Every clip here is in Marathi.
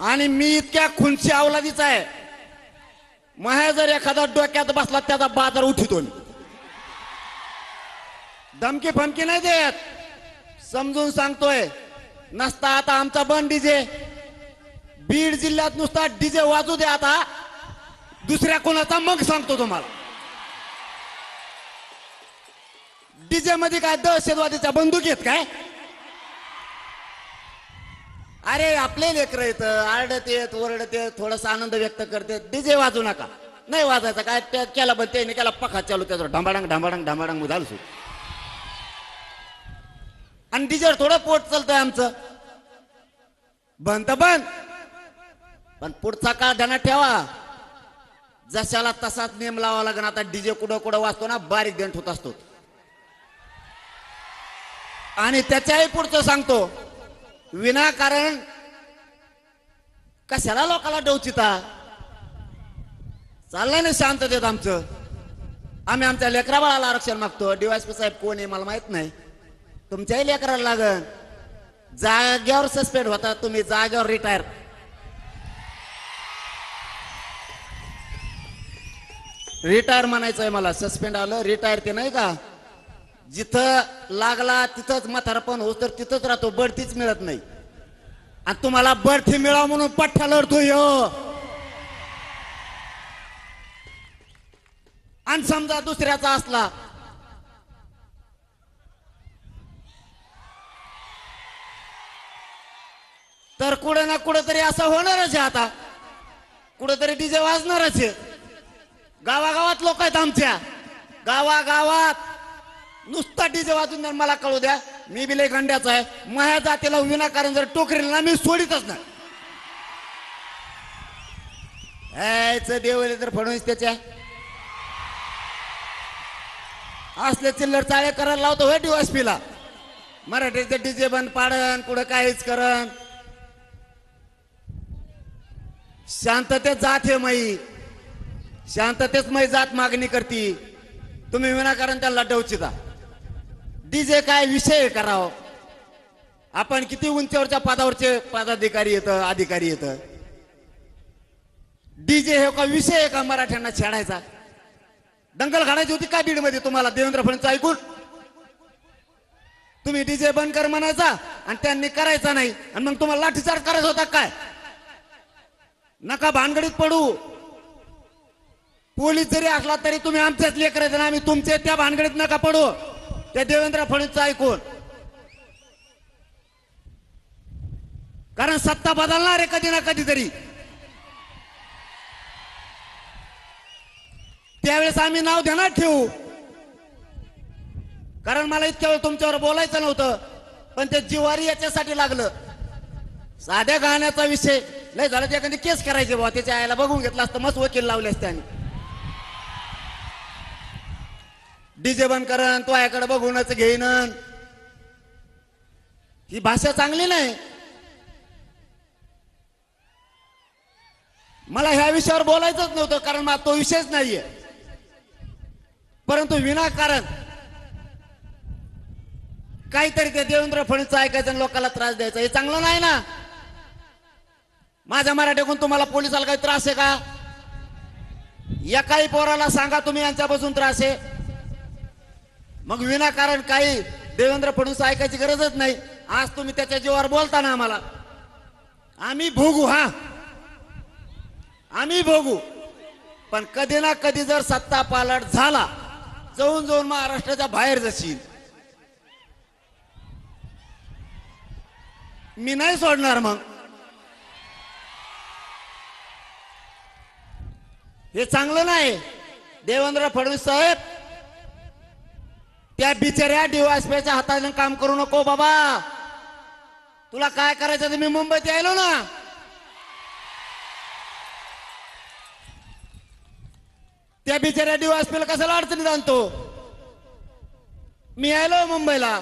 आणि मी इतक्या खुनशी अवलादीचा आहे. माया जर एखादा डोक्यात बसला त्याचा बाजार उठितो मी. धमकी फमकी नाही देत. समजून सांगतोय नसता आता आमचा बन डीजे. बीड जिल्ह्यात नुसता डीजे वाजू दे आता. दुसऱ्या कोणाचा मग सांगतो तुम्हाला. डीजे मध्ये काय दहशतवादीच्या बंदुकीत आहेत काय? अरे आपले लेकर येत आरडत येत ओरडत येत थोडासा आनंद व्यक्त करते डीजे वाजू नका. नाही वाजायचा. काय त्या केला पण त्याने केला पखा चालू त्याचा ढांबाडांग ढांबाडांग ढांबाडांग झालं सुरू. आणि डीजेवर थोडं पोट चालतंय आमचं. बंद तर बंद. पण पुढचा काळ ध्यानात ठेवा. जशाला तसाच नेम लावा लागेल. आता डीजे कुठं कुठं वाजतो ना बारीक देंट होत असतो. आणि त्याच्याही पुढचं सांगतो. विनाकारण कशाला लोकाला डोचिता चाललंय ना शांततेत आमचं. आम्ही आमच्या लेकरा बाळाला आरक्षण मागतो. डीवायसपी साहेब कोण आहे मला माहीत नाही. तुमच्याही लेकराला लागन. जाग्यावर सस्पेंड होता तुम्ही जाग्यावर रिटायर रिटायर म्हणायचं आहे मला. सस्पेंड आलं रिटायर ते नाही का? जिथं लागला तिथंच म्हातारपण होत तर तिथंच राहतो. बढतीच मिळत नाही. आणि तुम्हाला बढती मिळावं म्हणून पठ्ठा लढतो यो आणि समजा दुसऱ्याचा असला तर कुठे ना कुठे तरी असं होणारच आहे आता. कुठेतरी डीजे वाजणारच आहे. गावागावात लोक आहेत आमच्या. गावागावात नुसता डीजे वाजून द्या मला कळू द्या. मी बिले गंड्याचा आहे. माझ्या जातीला विनाकारण जर टोकरील ना मी सोडीतच नाही. यायचं देवले तर फडणवीस त्याच्या. असले चिल्लर चाळे करायला लावतो होय डीवायसपीला मराठीचे डीजे बंद पाडन कुठं काहीच करन. शांततेत जात हे मई शांततेच मै जात मागणी करती. तुम्ही विनाकारण त्याला डवचिता. डीजे काय विषय कराव? आपण किती उंचीवरच्या पदावरचे पदाधिकारी येत अधिकारी येत? डीजे हे का विषय आहे का मराठ्यांना छेडायचा? दंगल घालायची होती का बीडमध्ये तुम्हाला? देवेंद्र फडणवीस ऐकून? तुम्ही डीजे बंद कर म्हणायचा आणि त्यांनी करायचा नाही. आणि मग तुम्हाला लाठीचार्ज करायचा होता काय? नका भानगडीत पडू. पोलीस जरी असला तरी तुम्ही आमच्याच लेकर ना आम्ही तुमचे त्या भानगडीत नका पडू. त्या देवेंद्र फडणवीसचं ऐकून. कारण सत्ता बदलणार आहे कधी ना कधीतरी. त्यावेळेस आम्ही नाव ध्यानात ठेवू. कारण मला इतक्या वेळ तुमच्यावर बोलायचं नव्हतं पण ते जिवारी याच्यासाठी लागलं. साध्या गाण्याचा विषय. नाही झाला ते एखादी केस करायची बाबा त्याच्या आईला बघून घेतला असतं मस्त वकील लावले असते आणि डीजे बंद करण तो याकडे बघूनच घेईन. ही भाषा चांगली नाही. मला ह्या विषयावर बोलायचंच नव्हतं कारण मला तो विषयच नाहीये. परंतु विनाकारण काहीतरी ते देवेंद्र फडणवीस ऐकायचं आणि लोकांना त्रास द्यायचा. हे चांगलं नाही ना? माझ्या मराठीकडून तुम्हाला पोलिसाला काही त्रास आहे का? एकाही पोराला सांगा तुम्ही यांच्यापासून त्रास आहे. मग विनाकारण काही देवेंद्र फडणवीस ऐकायची गरजच नाही. आज तुम्ही त्याच्या जीवावर बोलता ना आम्हाला. आम्ही भोगू हा. आम्ही भोगू. पण कधी ना कधी जर सत्ता पालट झाला जाऊन जाऊन महाराष्ट्राच्या बाहेर जाशील. मी नाही सोडणार मग. हे चांगलं नाही. देवेंद्र फडणवीस साहेब त्या बिचाऱ्या डीवायसपीच्या हाताने काम करू नको बाबा. तुला काय करायचं तर मी मुंबईत यायलो ना. त्या बिचाऱ्या डीवायसपीला कशाला अडचणीत आणतो? मी यायलो मुंबईला.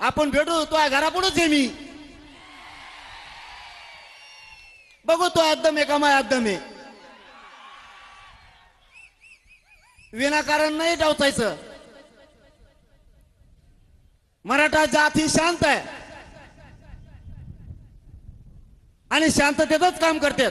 आपण भेटू तो घरापुढेच आहे मी. बघू तो एकदम आहे का माय एकदम आहे. विनाकारण नाही डावचायचं. मराठा जात ही शांत आहे. आणि आणि शांततेतच काम करतात.